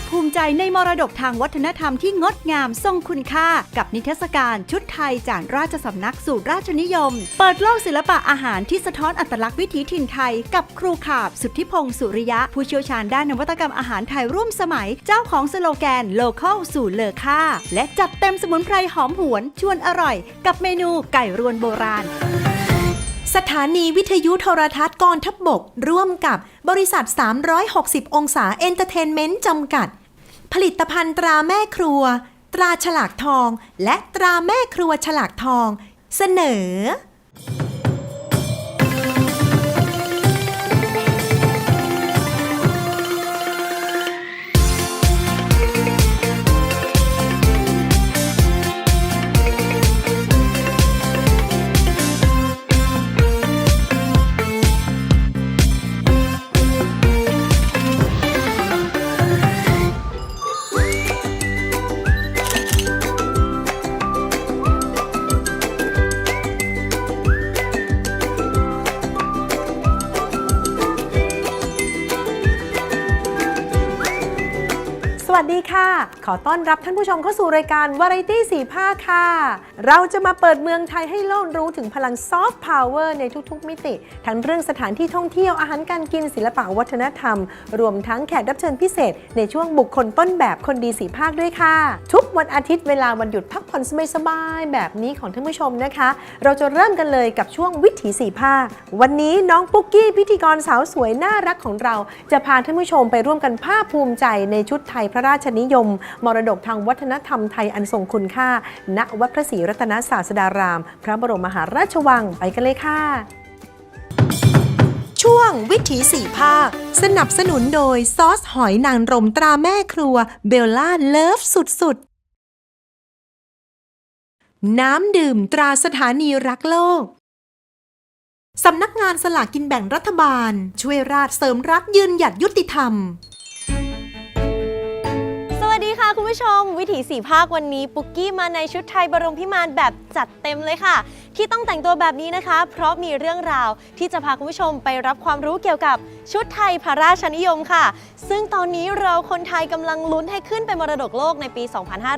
คภูมิใจในมรดกทางวัฒนธรรมที่งดงามทรงคุณค่า กับนิทรรศการชุดไทยจากราชสำนักสู่ราชนิยม เปิดโลกศิลปะอาหารที่สะท้อนอัตลักษณ์วิถีถิ่นไทย กับครูขาบสุทธิพงศ์สุริยะ ผู้เชี่ยวชาญด้านนวัตกรรมอาหารไทยร่วมสมัย เจ้าของสโลแกน local สู่เลอค่า และจัดเต็มสมุนไพรหอมหวนชวนอร่อย กับเมนูไก่รวนโบราณ สถานีวิทยุโทรทัศน์กองทัพบบก ร่วมกับบริษัท 360 องศาเอนเตอร์เทนเมนต์จำกัด ผลิตภัณฑ์ตราแม่ครัว ตราฉลากทอง และตราแม่ครัวฉลากทอง เสนอ ขอต้อนรับท่านผู้ชมเข้าสู่รายการ Variety สีภาคค่ะ เราจะมาเปิดเมืองไทยให้โลกรู้ถึงพลังซอฟต์พาวเวอร์ในทุกๆ มิติ ทั้งเรื่องสถานที่ท่องเที่ยวอาหารการกินศิลปะวัฒนธรรม รวมทั้งแขกรับเชิญพิเศษ ในช่วงบุคคลต้นแบบคนดีสีภาคด้วยค่ะ ทุกวันอาทิตย์เวลาวันหยุดพักผ่อนสบายๆแบบนี้ของท่านผู้ชมนะคะ เราจะเริ่มกันเลยกับช่วงวิถีสีภาค วันนี้น้องปุ๊กกี้พิธีกรสาวสวยน่ารักของเรา จะพาท่านผู้ชมไปร่วมกันภาคภูมิใจในชุดไทยพระราชนิยมมรดกทางวัฒนธรรมไทยอันทรงคุณค่า ณ วัดพระศรีรัตนศาสดาราม พระบรมมหาราชวังไปกันเลยค่ะ ช่วงวิถีสี่ภาค สนับสนุนโดยซอสหอยนางรมตราแม่ครัว เบลล่าเลิฟสุด ๆ น้ำดื่มตราสถานีรักโลกสำนักงานสลากกินแบ่งรัฐบาล ช่วยราชเสริมรักยืนหยัดยุติธรรม ผู้ชม วิถีสีภาควันนี้ปุกกี้มาในชุดไทยบรมพิมานแบบจัดเต็มเลยค่ะ ที่ต้องแต่งตัวแบบนี้นะคะ เพราะมีเรื่องราวที่จะพาคุณผู้ชมไปรับความรู้เกี่ยวกับชุดไทยพระราชนิยมค่ะ ซึ่งตอนนี้เราคนไทยกำลังลุ้นให้ขึ้นเป็นมรดกโลกในปี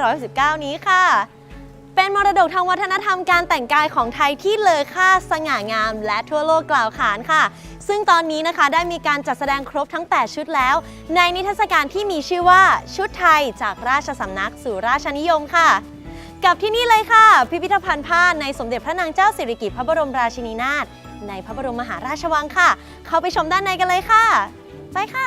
2519 นี้ค่ะ เป็นมรดกทางวัฒนธรรมการแต่งกายของไทยที่เลอค่าสง่างาม และทั่วโลกกล่าวขานค่ะ ซึ่งตอนนี้นะคะได้มีการจัดแสดงครบทั้ง 8 ชุดแล้ว ในนิทรรศการที่มีชื่อว่าชุดไทยจากราชสำนักสู่ราชนิยมค่ะกับที่นี่เลยค่ะ พิพิธภัณฑ์ผ้าในสมเด็จพระนางเจ้าสิริกิติ์พระบรมราชินีนาถในพระบรมมหาราชวังค่ะ เข้าไปชมด้านในกันเลยค่ะ ไปค่ะ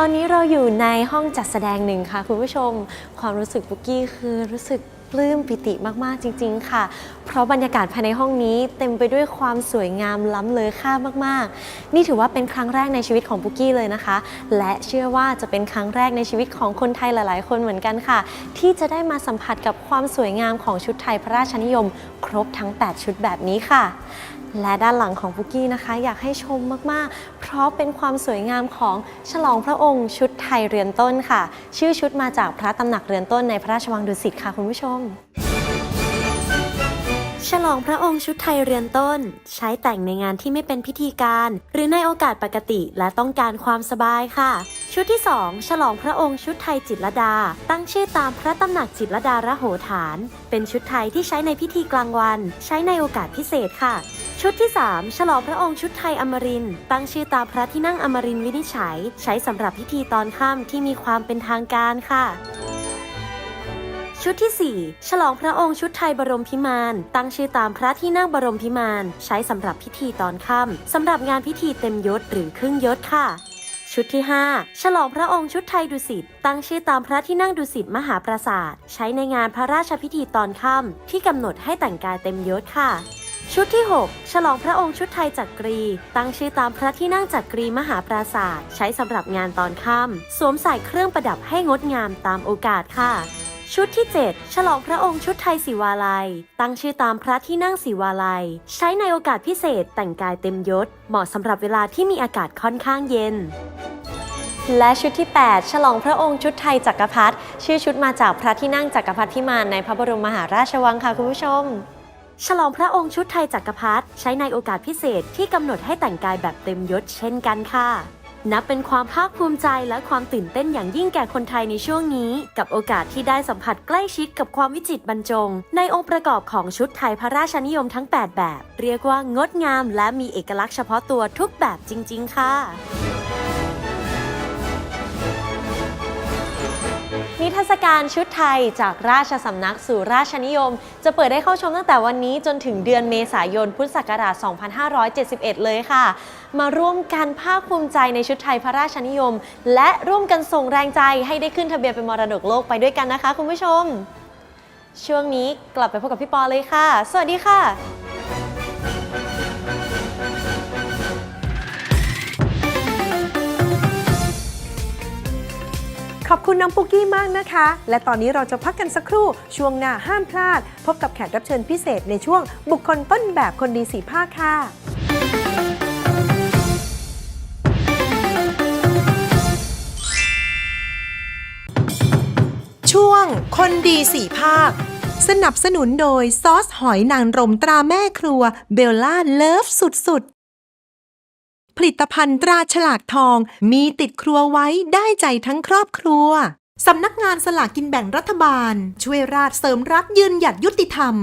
ตอนนี้เราอยู่ในห้องจัดแสดงหนึ่งค่ะคุณผู้ชมความรู้สึกปุกกี้คือรู้สึกปลื้มปิติมาก ๆ จริง ๆ ค่ะ เพราะบรรยากาศภายในห้องนี้เต็มไปด้วยความสวยงามล้ำเลอค่ามาก ๆ นี่ถือว่าเป็นครั้งแรกในชีวิตของปุกกี้เลยนะคะ และเชื่อว่าจะเป็นครั้งแรกในชีวิตของคนไทยหลาย ๆ คนเหมือนกันค่ะ ที่จะได้มาสัมผัสกับความสวยงามของชุดไทยพระราชนิยม ครบทั้ง 8 ชุดแบบนี้ค่ะ และด้านหลังของปุกกี้นะคะ อยากให้ชมมากๆ เพราะเป็นความสวยงามของฉลองพระองค์ชุดไทยเรือนต้นค่ะ ชื่อชุดมาจากพระตำหนักเรือนต้นในพระราชวังดุสิตค่ะคุณผู้ชม ฉลองพระองค์ชุดไทยเรือนต้น ใช้แต่งในงานที่ไม่เป็นพิธีการ หรือในโอกาสปกติและต้องการความสบายค่ะชุดที่ 2 ฉลองพระองค์ชุดไทยจิตรดา ตั้งชื่อตามพระตำหนักจิตรดาระโหฐาน เป็นชุดไทยที่ใช้ในพิธีกลางวัน ใช้ในโอกาสพิเศษค่ะ ชุดที่ 3 ฉลองพระองค์ชุดไทยอมรินตั้งชื่อตามพระที่นั่งอมรินวินิจฉัย ใช้สำหรับพิธีตอนค่ำที่มีความเป็นทางการค่ะชุดที่ 4 ฉลองพระองค์ชุดไทยบรมพิมาน ตั้งชื่อตามพระที่นั่งบรมพิมาน ใช้สำหรับพิธีตอนค่ำสำหรับงานพิธีเต็มยศหรือครึ่งยศค่ะ ชุดที่ 5 ฉลองพระองค์ชุดไทยดุสิต ตั้งชื่อตามพระที่นั่งดุสิตมหาปราสาท ใช้ในงานพระราชพิธีตอนค่ำที่กำหนดให้แต่งกายเต็มยศค่ะ ชุดที่ 6 ฉลองพระองค์ชุดไทยจักรี ตั้งชื่อตามพระที่นั่งจักรีมหาปราสาทใช้สำหรับงานตอนค่ำสวมใส่เครื่องประดับให้งดงามตามโอกาสค่ะ ชุดที่ 7 ฉลองพระองค์ชุดไทยศิวาลัย ตั้งชื่อตามพระที่นั่งศิวาลัย ใช้ในโอกาสพิเศษแต่งกายเต็มยศ เหมาะสำหรับเวลาที่มีอากาศค่อนข้างเย็นและชุดที่ 8 ฉลองพระองค์ชุดไทยจักรพรรดิชื่อชุดมาจากพระที่นั่งจักรพรรดิพิมานในพระบรมมหาราชวังค่ะคุณผู้ชม ฉลองพระองค์ชุดไทยจักรพรรดิใช้ในโอกาสพิเศษที่กำหนดให้แต่งกายแบบเต็มยศเช่นกันค่ะ นับเป็นความภาคภูมิใจและความตื่นเต้นอย่างยิ่งแก่คนไทยในช่วงนี้ กับโอกาสที่ได้สัมผัสใกล้ชิดกับความวิจิตรบรรจง ในองค์ประกอบของชุดไทยพระราชนิยมทั้ง 8 แบบ เรียกว่างดงามและมีเอกลักษณ์เฉพาะตัวทุกแบบจริง ๆ ค่ะ นิทรรศการชุดไทยจากราชสำนักสู่ราชนิยม จะเปิดให้เข้าชมตั้งแต่วันนี้จนถึงเดือนเมษายนพุทธศักราช 2571 เลยค่ะ มาร่วมกันภาคภูมิใจในชุดไทยพระราชนิยม และร่วมกันส่งแรงใจให้ได้ขึ้นทะเบียนเป็นมรดกโลกไปด้วยกันนะคะ คุณผู้ชม ช่วงนี้กลับไปพบกับพี่ปอเลยค่ะ สวัสดีค่ะ น้องปุกกี้มากนะคะ และตอนนี้เราจะพักกันสักครู่ ช่วงหน้าห้ามพลาด พบกับแขกรับเชิญพิเศษในช่วงบุคคลต้นแบบคนดีสีภาคค่ะช่วงคนดีสีภาค สนับสนุนโดยซอสหอยนางรมตราแม่ครัวเบลล่าเลิฟสุด ผลิตภัณฑ์ตราฉลากทอง มีติดครัวไว้ได้ใจทั้งครอบครัวสำนักงานสลากกินแบ่งรัฐบาล ช่วยราชเสริมรักยืนหยัดยุติธรรม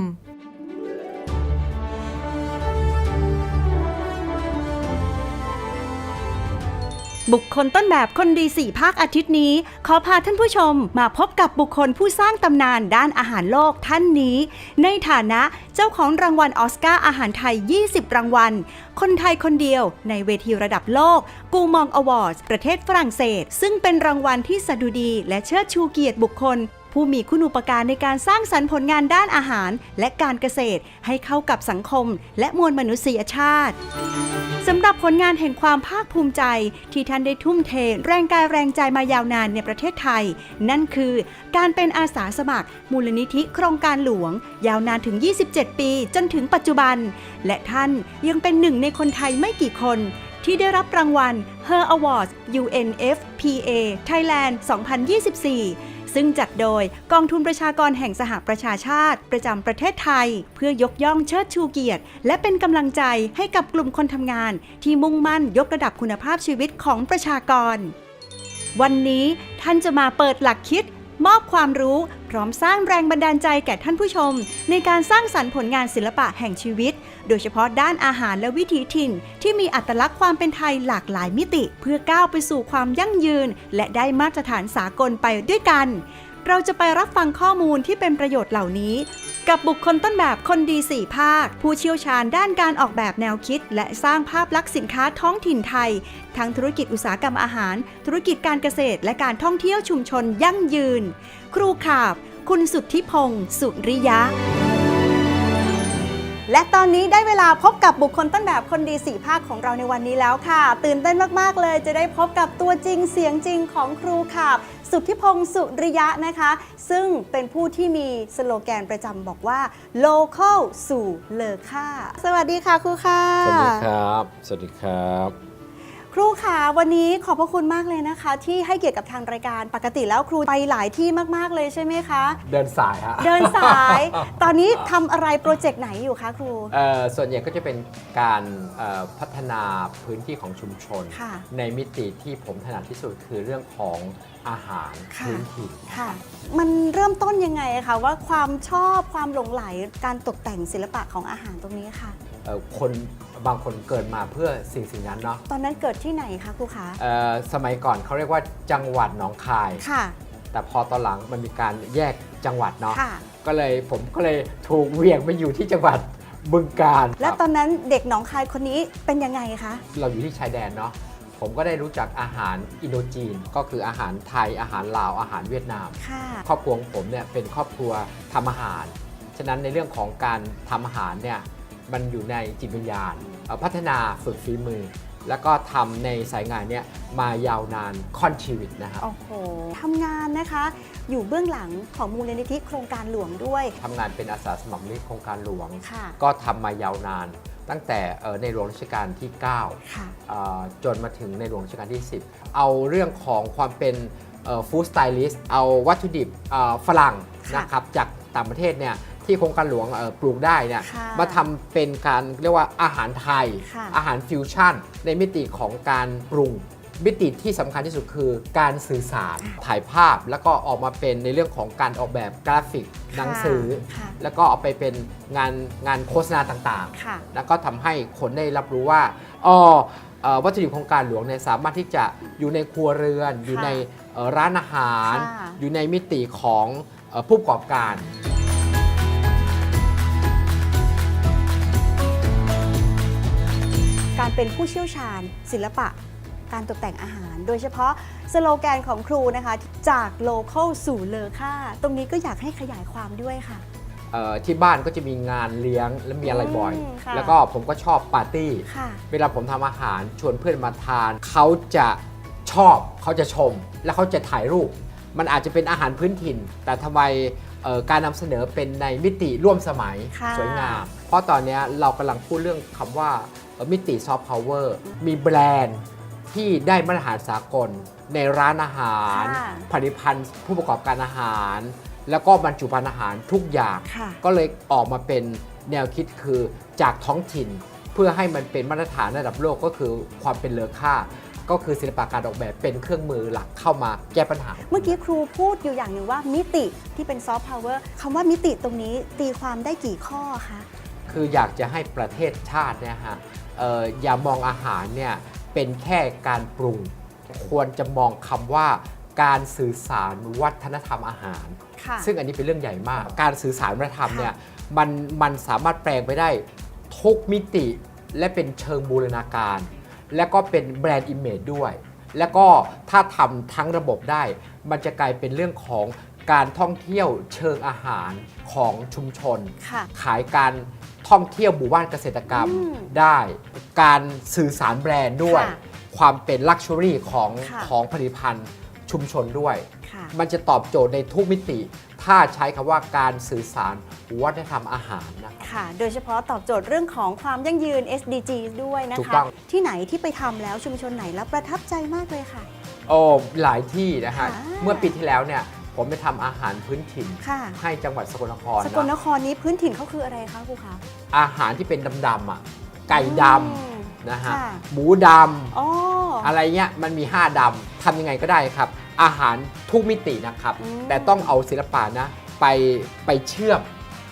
บุคคลต้นแบบคนดีสี่ภาคอาทิตย์นี้ ขอพาท่านผู้ชมมาพบกับบุคคลผู้สร้างตำนานด้านอาหารโลกท่านนี้ ในฐานะเจ้าของรางวัลออสการ์อาหารไทย 20 รางวัล คนไทยคนเดียวในเวทีระดับโลก กูมองอวอร์ดประเทศฝรั่งเศส ซึ่งเป็นรางวัลที่สดุดีและเชิดชูเกียรติบุคคล ผู้มีคุณูปการในการสร้างสรรค์ผลงานด้านอาหาร และการเกษตรให้เข้ากับสังคม และมวลมนุษยชาติสำหรับผลงานแห่งความภาคภูมิใจ ที่ท่านได้ทุ่มเท แรงกายแรงใจมายาวนานในประเทศไทย นั่นคือการเป็นอาสาสมัคร มูลนิธิโครงการหลวง ยาวนานถึง 27 ปีจนถึงปัจจุบัน และท่านยังเป็นหนึ่งในคนไทยไม่กี่คน ที่ได้รับรางวัล Her Awards UNFPA Thailand 2024 ซึ่งจัดโดยกองทุนประชากรแห่งสหประชาชาติ ประจำประเทศไทย เพื่อยกย่องเชิดชูเกียรติ และเป็นกำลังใจให้กับกลุ่มคนทำงาน ที่มุ่งมั่นยกระดับคุณภาพชีวิตของประชากร วันนี้ท่านจะมาเปิดหลักคิด มอบความรู้พร้อมสร้างแรงบันดาลใจแก่ท่านผู้ชม ในการสร้างสรรค์ผลงานศิลปะแห่งชีวิต โดยเฉพาะด้านอาหารและวิถีถิ่น ที่มีอัตลักษณ์ความเป็นไทยหลากหลายมิติ เพื่อก้าวไปสู่ความยั่งยืน และได้มาตรฐานสากลไปด้วยกัน เราจะไปรับฟังข้อมูลที่เป็นประโยชน์เหล่านี้ กับบุคคลต้นแบบคนดีสี่ภาค ผู้เชี่ยวชาญด้านการออกแบบแนวคิด และสร้างภาพลักษณ์สินค้าท้องถิ่นไทย ทั้งธุรกิจอุตสาหกรรมอาหาร ธุรกิจการเกษตร และการท่องเที่ยวชุมชนยั่งยืน ครูขาบ คุณสุทธิพงศ์สุริยะ และตอนนี้ได้เวลาพบกับบุคคลต้นแบบคนดีสี่ภาคของเราในวันนี้แล้วค่ะ ตื่นเต้นมากๆเลย จะได้พบกับตัวจริงเสียงจริงของครูขาบ สุทธิพงศ์สุริยะนะคะ ซึ่งเป็นผู้ที่มีสโลแกนประจำบอกว่า local สู่เลอค่า สวัสดีค่ะครูค่ะ สวัสดีครับ สวัสดีครับ ครูค่ะวันนี้ขอบพระคุณมากเลยนะคะ ที่ให้เกียรติกับทางรายการปกติแล้วครูไปหลายที่มาก ๆ เลยใช่ไหมคะ เดินสายฮะเดินสาย ตอนนี้ทำอะไรโปรเจกต์ไหนอยู่คะครู เอ่อส่วนใหญ่ก็จะเป็นการเอ่อพัฒนาพื้นที่ของชุมชน ค่ะในมิติที่ผมถนัดที่สุดคือเรื่องของอาหารค่ะ พื้นถิ่น ค่ะ มันเริ่มต้นยังไงคะว่าความชอบความหลงไหลการตกแต่งศิลปะของอาหารตรงนี้ค่ะเอ่อ คนบางคนเกิดมาเพื่อสิ่งสิ่งนั้นเนาะตอนนั้นเกิดที่ไหนคะครูคะเอ่อสมัยก่อนเขาเรียกว่าจังหวัดหนองคาย ค่ะ แต่พอตอนหลังมันมีการแยกจังหวัดเนาะค่ะ ก็เลยผมก็เลยถูกเหวี่ยงไปอยู่ที่จังหวัดบึงกาฬและครับตอนนั้นเด็กหนองคายคนนี้เป็นยังไงคะ เราอยู่ที่ชายแดนเนาะผมก็ได้รู้จักอาหารอินโดจีน ก็คืออาหารไทยอาหารลาวอาหารเวียดนาม ค่ะ ครอบครัวของผมเนี่ยเป็นครอบครัวทำอาหาร ฉะนั้นในเรื่องของการทำอาหารเนี่ย มันอยู่ในจิตวิญญาณเอ่อพัฒนาฝึกฝีมือ แล้วก็ทำในสายงานเนี่ยมายาวนานค่อนชีวิตนะครับ โอ้โหทำงานนะคะ อยู่เบื้องหลังของมูลนิธิโครงการหลวงด้วย ทำงานเป็นอาสาสมัครมูลนิธิโครงการหลวง ค่ะ ก็ทำมายาวนาน ตั้งแต่เอ่อในหลวงรัชกาลที่ 9 ค่ะ เอ่อจนมาถึงในหลวงรัชกาลที่ 10 เอาเรื่องของความเป็นฟู้ดสไตลิสต์เอาวัตถุดิบเอ่อฝรั่งค่ะนะครับจากต่างประเทศเนี่ย ที่โครงการหลวงเอ่อปลูกได้เนี่ยค่ะมาทำเป็นการเรียกว่าอาหารไทย ค่ะ อาหารฟิวชั่น ในมิติของการปรุง มิติที่สำคัญที่สุดคือการสื่อสารถ่ายภาพ แล้วก็ออกมาเป็นในเรื่องของการออกแบบกราฟิกหนังสือ ค่ะแล้วก็เอาไปเป็นงานงานโฆษณาต่างๆ ค่ะ แล้วก็ทำให้คนได้รับรู้ว่าอ๋อเอ่อวัตถุดิบของการหลวงเนี่ยสามารถที่จะอยู่ในครัวเรือน อยู่ในเอ่อร้านอาหาร ค่ะ อยู่ในมิติของเอ่อผู้ประกอบการ การเป็นผู้เชี่ยวชาญ ศิลปะ การตกแต่งอาหาร โดยเฉพาะสโลแกนของครูนะคะ จากโลเคอลสู่เลอค่า ตรงนี้ก็อยากให้ขยายความด้วยค่ะ เอ่อที่บ้านก็จะมีงานเลี้ยงและมีอะไรบ่อย อืมค่ะ แล้วก็ผมก็ชอบปาร์ตี้ ค่ะ เวลาผมทำอาหารชวนเพื่อนมาทาน เขาจะชอบเขาจะชม และเขาจะถ่ายรูป มันอาจจะเป็นอาหารพื้นถิ่น แต่ทำไมเอ่อการนำเสนอเป็นในมิติร่วมสมัยค่ะ สวยงาม เพราะตอนเนี้ยเรากำลังพูดเรื่องคำว่าเอ่อ มิติซอฟต์พาวเวอร์มีแบรนด์ที่ได้มาตรฐานสากล ในร้านอาหารค่ะผลิตภัณฑ์ผู้ประกอบการอาหาร แล้วก็บรรจุภัณฑ์อาหารทุกอย่าง ค่ะ ก็เลยออกมาเป็นแนวคิดคือจากท้องถิ่น เพื่อให้มันเป็นมาตรฐานระดับโลกก็คือความเป็นเลอค่า ก็คือศิลปะการออกแบบเป็นเครื่องมือหลักเข้ามาแก้ปัญหา เมื่อกี้ครูพูดอยู่อย่างหนึ่งว่ามิติที่เป็นซอฟต์พาวเวอร์คำว่ามิติตรงนี้ตีความได้กี่ข้อคะ คืออยากจะให้ประเทศชาติเนี่ยฮะ เอ่ออย่ามองอาหารเนี่ยเป็นแค่การปรุง ควรจะมองคำว่าการสื่อสารวัฒนธรรมอาหาร ค่ะ ซึ่งอันนี้เป็นเรื่องใหญ่มาก การสื่อสารวัฒนธรรมเนี่ยมันมันสามารถแปลงไปได้ทุกมิติและเป็นเชิงบูรณาการ และก็เป็นแบรนด์อิมเมจด้วย แล้วก็ถ้าทำทั้งระบบได้ มันจะกลายเป็นเรื่องของการท่องเที่ยวเชิงอาหารของชุมชน ค่ะ ขายการ ท่องเที่ยวหมู่บ้านเกษตรกรรมอืมได้การสื่อสารแบรนด์ด้วย ค่ะความเป็นลักชัวรี่ของค่ะ ของผลิตภัณฑ์ชุมชนด้วย ค่ะ มันจะตอบโจทย์ในทุกมิติ ถ้าใช้คำว่าการสื่อสารวัฒนธรรมอาหารนะครับค่ะ โดยเฉพาะตอบโจทย์เรื่องของความยั่งยืน SDG ด้วยนะถูกคะ ต้อง ที่ไหนที่ไปทำแล้วชุมชนไหนแล้วประทับใจมากเลยค่ะ โอ้หลายที่นะฮะ ค่ะเมื่อปีที่แล้วเนี่ย ผมไปทำอาหารพื้นถิ่น ค่ะ ให้จังหวัดสกลนครสกลนนะครนี้พื้นถิ่นเขาคืออะไรคะครูคะ อาหารที่เป็นดำๆอะไก่ดอืมำนะฮะค่ะ หมูดอ๋อำอะไรเงี้ยมันมี 5ดำทำยังไงก็ได้ครับ อาหารทุกมิตินะครับ อืมแต่ต้องเอาศิลปะนะไปไปเชื่อม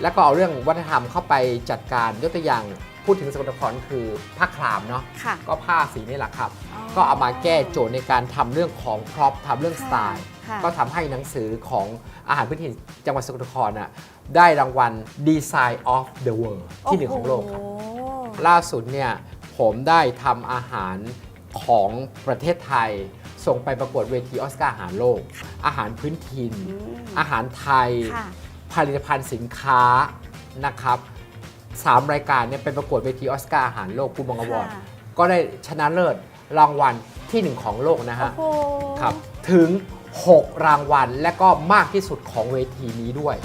แล้วก็เอาเรื่องวัฒนธรรมเข้าไปจัดการยกตัวอย่างพูดถึงสกลนครคือผ้าครามเนาะค่ะก็ผ้าสีนี่แหละครับอ๋อก็เอามาแก้โจทย์ในการทำเรื่องของพร็อพทำเรื่องสไตล์ ค่ะก็ทำให้หนังสือของอาหารพื้นถิ่นจังหวัดสกลนครน่ะได้รางวัล Design of the World ที่หนึ่งของโลกครับ โอ้โห ล่าสุดเนี่ยผมได้ทำอาหารของประเทศไทย ส่งไปประกวดเวทีออสการ์อาหารโลก อาหารพื้นถิ่น อืม อาหารไทย ค่ะ ผลิตภัณฑ์สินค้านะครับสามรายการเนี่ยไปประกวดเวทีออสการ์อาหารโลกกูบังอวอร์ดค่ะ ก็ได้ชนะเลิศรางวัลที่หนึ่งของโลกนะโอ้ฮะโห ครับถึง 6 รางวัล และก็มากที่สุดของเวทีนี้ด้วย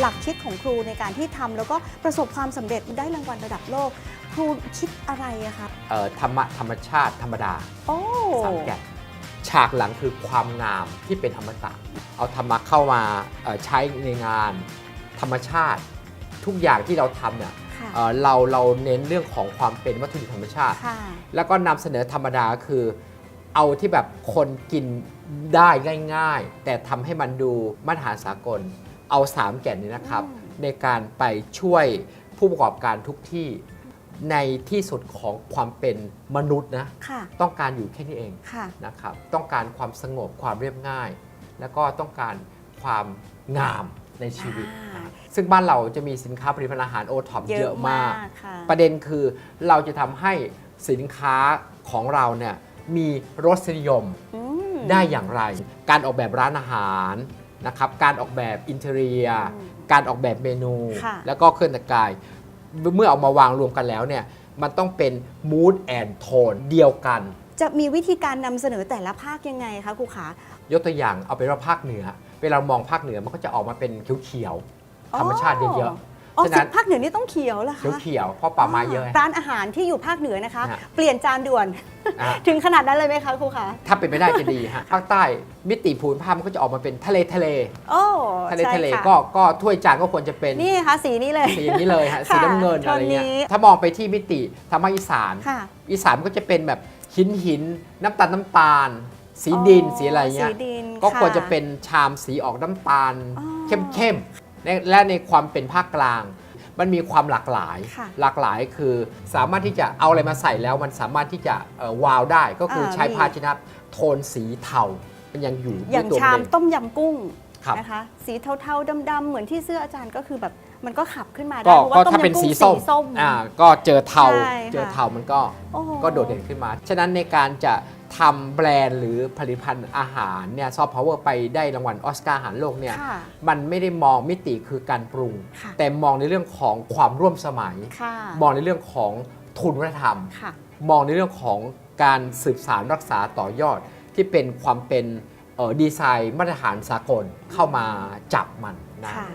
หลักคิดของครูในการที่ทำแล้วก็ประสบความสำเร็จได้รางวัลระดับโลก ครูคิดอะไรอะคะเอ่อธรรมะธรรมชาติธรรมดาโอ้สามแก่นฉากหลังคือความงามที่เป็นธรรมตะเอาธรรมะเข้ามาเอ่อใช้ในงาน ธรรมชาติ ทุกอย่างที่เราทำเนี่ย ค่ะเอ่อเราเราเน้นเรื่องของความเป็นวัตถุดิบธรรมชาติ ค่ะ แล้วก็นำเสนอธรรมดาคือ เอาที่แบบคนกินได้ง่ายๆ แต่ทำให้มันดูมาตรฐานสากล เอาสามแก่นนี้นะครับ อืม ในการไปช่วยผู้ประกอบการทุกที่ในที่สุดของความเป็นมนุษย์นะค่ะต้องการอยู่แค่นี้เองค่ะ นะครับต้องการความสงบความเรียบง่าย แล้วก็ต้องการความงามในชีวิตอ่า ซึ่งบ้านเราจะมีสินค้าผลิตภัณฑ์อาหารโอท็อปเยอะมาก ค่ะ ประเด็นคือเราจะทำให้สินค้าของเราเนี่ยมีรสนิยมอืม ได้อย่างไร การออกแบบร้านอาหารนะครับ การออกแบบอินเทอร์เนีย อืมการออกแบบเมนู ค่ะ แล้วก็เครื่องแต่งกาย เมื่อเอามาวางรวมกันแล้วเนี่ยมันต้องเป็น mood and tone เดียวกัน จะมีวิธีการนำเสนอแต่ละภาคยังไงคะครูขายกตัวอย่างเอาเป็นว่าภาคเหนือ เวลามองภาคเหนือมันก็จะออกมาเป็นเขียวๆ ธรรมชาติเยอะอ๋อฉะสินั้นภาคเหนือนี่ต้องเขียวเหรอๆคะเขียวๆเพราะป่าไม้เยอะ ร้านอาหารที่อยู่ภาคเหนือนะคะ ฮะเปลี่ยนจานด่วน อะ ถึงขนาดนั้นเลยไหมคะครูคะถ้าเป็นไปได้จะดีฮะภาคใต้มิติภูมิภาคมันก็จะออกมาเป็นทะเลทะเลโอ้ทะเลใช่ทะเลค่ะก็ก็ถ้วยจานก็ควรจะเป็นนี่ค่ะสีนี้เลย สีอย่างนี้เลยฮะสีน้ำเงินค่ะอะไรเงี้ยโทนนี้ ถ้ามองไปที่มิติทางภาคอีสาน ค่ะ อีสานมันก็จะเป็นแบบหินหินน้ำตาลน้ำตาล สีดินสีอะไรเงี้ยสีดินก็ควรจะค่เป็นชามสีออกน้ำตาล อ๋อ เข้มๆ และและในความเป็นภาคกลาง มันมีความหลากหลาย ค่ะหลากหลายคือสามารถที่จะเอาอะไรมาใส่แล้วมันสามารถที่จะเอ่อวาวได้ ก็คืออาใช้มี ภาชนะโทนสีเทา มันยังอยู่อย่างด้วยตัวชามเอง ต้มยำกุ้งครับ นะคะ สีเทาๆดำๆเหมือนที่เสื้ออาจารย์ก็คือแบบมันก็ขับขึ้นมาได้ก็เพราะก็ว่าต้มถ้าเป็นยำกุ้งสีสีส้มส้ม อ่าก็เจอเทาใช่ค่ะ เจอเทามันก็ โอ้โห ก็โดดเด่นขึ้นมา ฉะนั้นในการจะ ทำแบรนด์หรือผลิตภัณฑ์อาหารเนี่ยซอฟต์พาวเวอร์ไปได้รางวัลออสการ์อาหารโลกเนี่ยค่ะมันไม่ได้มองมิติคือการปรุง ค่ะแต่มองในเรื่องของความร่วมสมัย ค่ะ มองในเรื่องของทุนวัฒนธรรม ค่ะ มองในเรื่องของการสืบสารรักษาต่อยอด ที่เป็นความเป็นเอ่อดีไซน์มาตรฐานสากลเข้ามาจับมันนะ ค่ะ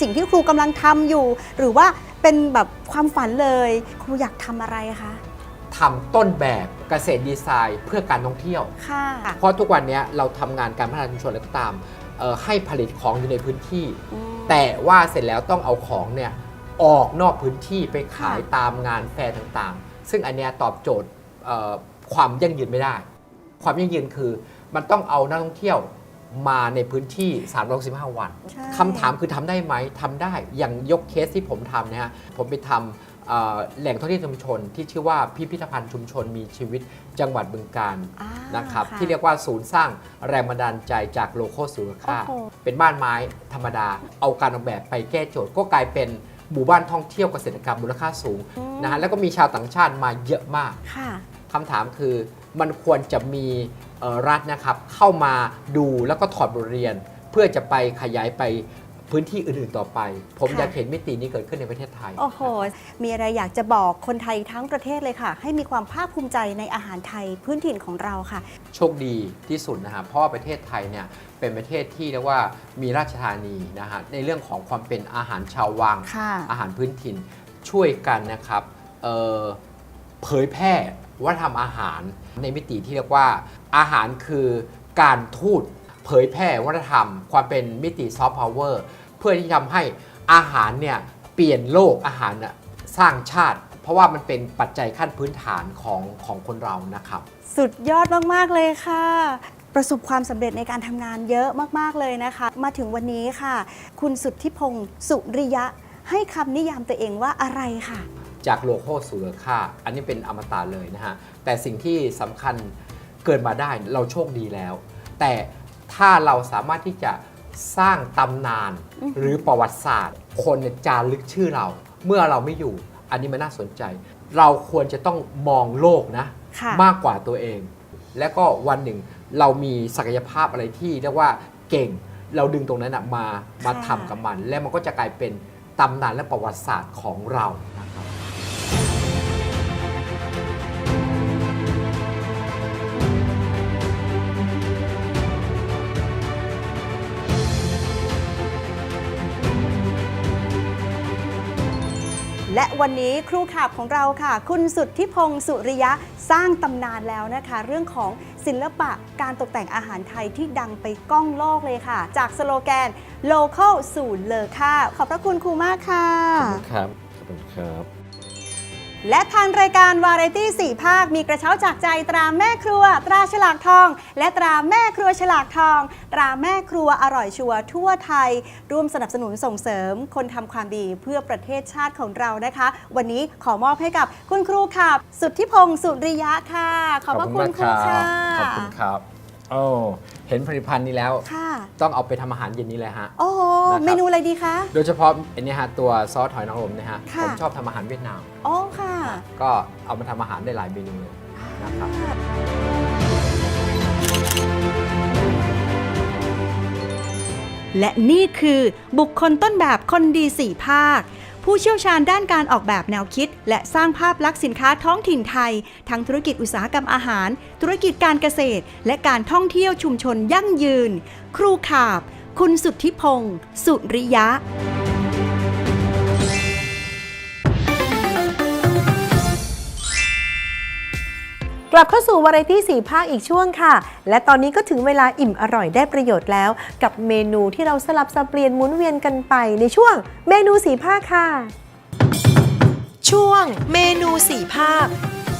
สิ่งที่ครูกำลังทำอยู่ หรือว่าเป็นแบบความฝันเลย ครูอยากทำอะไรคะทำต้นแบบเกษตรดีไซน์เพื่อการท่องเที่ยวค่ะเพราะทุกวันนี้เราทำงานการพัฒนาชุมชนอะไรก็ตามเอ่อให้ผลิตของอยู่ในพื้นที่อืมแต่ว่าเสร็จแล้วต้องเอาของเนี่ยออกนอกพื้นที่ไปขายค่ะตามงานแฟร์ต่างๆ ซึ่งอันเนี้ยตอบโจทย์เอ่อความยั่งยืนไม่ได้ ความยั่งยืนคือมันต้องเอานักท่องเที่ยว มาในพื้นที่ 365 วัน ใช่ คำถามคือทำได้ไหม ทำได้ อย่างยกเคสที่ผมทำนะฮะ ผมไปทำเอ่อแหล่งท่องเที่ยวชุมชน ที่ชื่อว่าพิพิธภัณฑ์ชุมชนมีชีวิตจังหวัดบึงกาฬอ่านะครับค่ะที่เรียกว่าศูนย์สร้างแรงบันดาลใจจากโลโก้สุรค่า โอ้โห เป็นบ้านไม้ธรรมดา เอาการออกแบบไปแก้โจทย์ ก็กลายเป็นหมู่บ้านท่องเที่ยวเกษตรกรรมมูลค่าสูงนะฮะ แล้วก็มีชาวต่างชาติมาเยอะมาก ค่ะ คำถามคือมันควรจะมีเอ่อ รัฐนะครับเข้ามาดูแล้วก็ถอดบทเรียน เพื่อจะไปขยายไปพื้นที่อื่น ๆ ต่อไป ผมค่ะอยากเห็นมิตินี้เกิดขึ้นในประเทศไทย โอ้โห มีอะไรอยากจะบอกคนไทยทั้งประเทศเลยค่ะ ให้มีความภาคภูมิใจในอาหารไทยพื้นถิ่นของเราค่ะ โชคดีที่สุดนะครับเพราะว่าประเทศไทยเนี่ยเป็นประเทศที่เรียกว่ามีราชธานีนะฮะในเรื่องของความเป็นอาหารชาววังค่ะอาหารพื้นถิ่นช่วยกันนะครับเอ่อเผยแพร่ วัฒนธรรมอาหารในมิติที่เรียกว่าอาหารคือการทูตเผยแพร่วัฒนธรรม ความเป็นมิติซอฟต์พาวเวอร์เพื่อที่ทำให้อาหารเนี่ยเปลี่ยนโลกอาหารน่ะสร้างชาติ เพราะว่ามันเป็นปัจจัยขั้นพื้นฐานของของคนเรานะครับ สุดยอดมาก ๆ เลยค่ะประสบความสำเร็จในการทำงานเยอะมาก ๆ เลยนะคะ มาถึงวันนี้ค่ะ คุณสุทธิพงศ์สุริยะ ให้คำนิยามตัวเองว่าอะไรค่ะ จากโลโก้สู่ราค่า อันนี้เป็นอมตะเลยนะฮะ แต่สิ่งที่สำคัญเกิดมาได้เราโชคดีแล้ว แต่ถ้าเราสามารถที่จะสร้างตำนานอือหือหรือประวัติศาสตร์ คนเนี่ยจารึกชื่อเรา เมื่อเราไม่อยู่ อันนี้มันน่าสนใจ เราควรจะต้องมองโลกนะ ค่ะมากกว่าตัวเอง และก็วันหนึ่งเรามีศักยภาพอะไรที่เรียกว่าเก่ง เราดึงตรงนั้นนะมามาทำกับมัน และมันก็จะกลายเป็นตำนานและประวัติศาสตร์ของเรานะครับ และวันนี้ครูขับของเราค่ะ คุณสุทธิพงศ์สุริยะสร้างตำนานแล้วนะคะ เรื่องของศิลปะการตกแต่งอาหารไทยที่ดังไปก้องโลกเลยค่ะ จากสโลแกน local สู่เลอค่าขอบพระคุณครูมากค่ะครับ ขอบคุณครับ และทางรายการวาไรตี้4ภาค มีกระเช้าจากใจตราแม่ครัว ตราฉลากทอง และตราแม่ครัวฉลากทอง ตราแม่ครัวอร่อยชัวร์ทั่วไทย ร่วมสนับสนุนส่งเสริม คนทำความดีเพื่อประเทศชาติของเรานะคะ วันนี้ขอมอบให้กับคุณครูขับสุทธิพงศ์สุริยะค่ะ ขอบพระคุณครูค่ะ ขอบคุณครับ โอ้เห็นผลิตภัณฑ์นี้แล้ว ค่ะ ต้องเอาไปทำอาหารเย็นนี้เลยฮะ โอ้โหนะครับ เมนูอะไรดีคะ โดยเฉพาะอันนี้ฮะตัวซอสหอยนางรมนะฮะค่ะผมชอบทำอาหารเวียดนามโอ้ค่ะ ก็เอามาทำอาหารได้หลายเมนูเลยนะครับและนี่คือบุคคลต้นแบบคนดีสี่ภาค ผู้เชี่ยวชาญด้านการออกแบบแนวคิด และสร้างภาพลักษณ์สินค้าท้องถิ่นไทย ทั้งธุรกิจอุตสาหกรรมอาหาร ธุรกิจการเกษตร และการท่องเที่ยวชุมชนยั่งยืน ครูขาบ คุณสุทธิพงศ์สุริยะ ลับเข้าสู่วาไรตี้สี่ภาคอีกช่วงค่ะ และตอนนี้ก็ถึงเวลาอิ่มอร่อยได้ประโยชน์แล้ว กับเมนูที่เราสลับสับเปลี่ยนหมุนเวียนกันไปในช่วงเมนูสี่ภาคค่ะ ช่วงเมนูสี่ภาค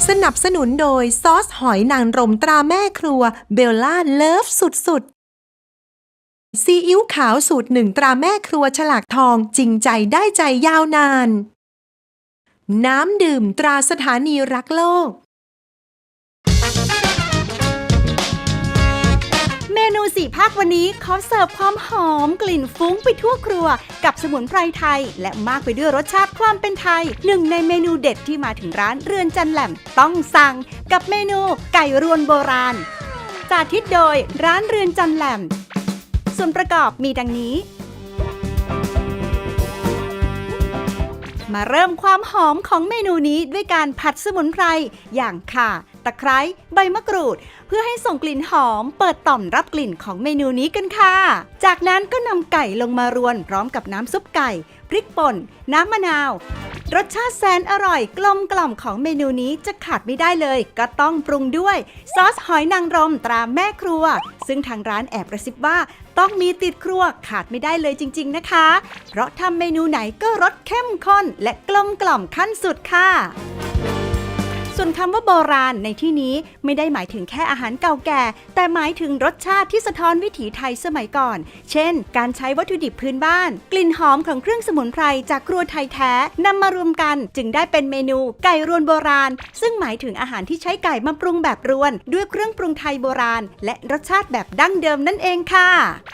สนับสนุนโดยซอสหอยนางรมตราแม่ครัวเบลล่าเลิฟสุดๆ ซีอิ๊วขาวสูตรหนึ่งตราแม่ครัวฉลากทองจริงใจได้ใจยาวนาน น้ำดื่มตราสถานีรักโลก เมนูสี่ภาควันนี้ขอเสิร์ฟความหอมกลิ่นฟุ้งไปทั่วครัว กับสมุนไพรไทย และมากไปด้วยรสชาติความเป็นไทย หนึ่งในเมนูเด็ดที่มาถึงร้านเรือนจันแหลมต้องสั่ง กับเมนูไก่รวนโบราณสาธิตโดยร้านเรือนจันแหลม ส่วนประกอบมีดังนี้ มาเริ่มความหอมของเมนูนี้ด้วยการผัดสมุนไพรอย่างข่าะไคร้ใบมะกรูด เพื่อให้ส่งกลิ่นหอม เปิดต่อมรับกลิ่นของเมนูนี้กันค่ะ จากนั้นก็นำไก่ลงมารวนพร้อมกับน้ำซุปไก่ พริกป่น น้ำมะนาว รสชาติแสนอร่อยกลมกล่อมของเมนูนี้จะขาดไม่ได้เลย ก็ต้องปรุงด้วยซอสหอยนางรมตราแม่ครัว ซึ่งทางร้านแอบกระซิบว่า ต้องมีติดครัวขาดไม่ได้เลยจริง ๆนะคะ เพราะทำเมนูไหนก็รสเข้มข้นและกลมกล่อมขั้นสุดค่ะ ส่วนคำว่าโบราณในที่นี้ไม่ได้หมายถึงแค่อาหารเก่าแก่ แต่หมายถึงรสชาติที่สะท้อนวิถีไทยสมัยก่อน เช่น การใช้วัตถุดิบพื้นบ้าน กลิ่นหอมของเครื่องสมุนไพรจากครัวไทยแท้นำมารวมกันจึงได้เป็นเมนูไก่รวนโบราณ ซึ่งหมายถึงอาหารที่ใช้ไก่มาปรุงแบบรวน ด้วยเครื่องปรุงไทยโบราณ และรสชาติแบบดั้งเดิมนั่นเองค่ะ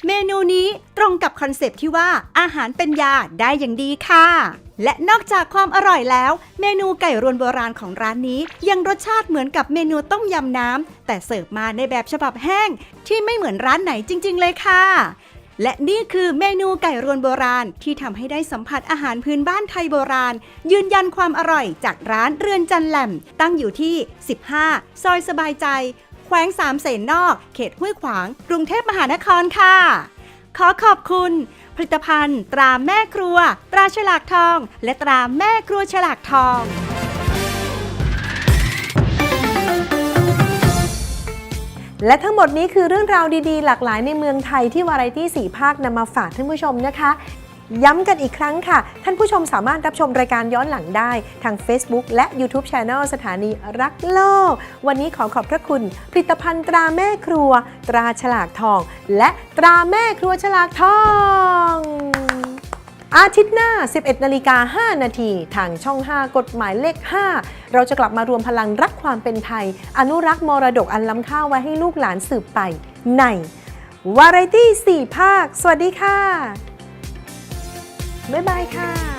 เมนูนี้ตรงกับคอนเซปที่ว่าอาหารเป็นยาได้อย่างดีค่ะและนอกจากความอร่อยแล้ว เมนูไก่รวนโบราณของร้านนี้ ยังรสชาติเหมือนกับเมนูต้มยำน้ำ แต่เสิร์ฟมาในแบบฉบับแห้ง ที่ไม่เหมือนร้านไหนจริง ๆ เลยค่ะ และนี่คือเมนูไก่รวนโบราณ ที่ทำให้ได้สัมผัสอาหารพื้นบ้านไทยโบราณ ยืนยันความอร่อยจากร้านเรือนจันแหลม ตั้งอยู่ที่ 15 ซอยสบายใจ แขวงสามเสนนอก เขตห้วยขวาง กรุงเทพมหานครค่ะ ขอขอบคุณ ผลิตภัณฑ์ ตราแม่ครัว ตราฉลากทอง และตราแม่ครัวฉลากทองและทั้งหมดนี้คือเรื่องราวดีๆ หลากหลายในเมืองไทยที่วาไรตี้สี่ภาคนำมาฝากท่านผู้ชมนะคะ ย้ำกันอีกครั้งค่ะ ท่านผู้ชมสามารถรับชมรายการย้อนหลังได้ ทาง Facebook และ YouTube Channel สถานีรักโลก วันนี้ขอขอบพระคุณ ผลิตภัณฑ์ตราแม่ครัว ตราฉลากทอง และตราแม่ครัวฉลากทอง อาทิตย์หน้า 11นาฬิกา5นาทีทางช่อง 5 กฎหมายเลข 5 เราจะกลับมารวมพลังรักความเป็นไทย อนุรักษ์มรดกอันล้ำค่าไว้ให้ลูกหลานสืบไป ในวาไรตี้4ภาค สวัสดีค่ะ บ๊ายบายค่ะ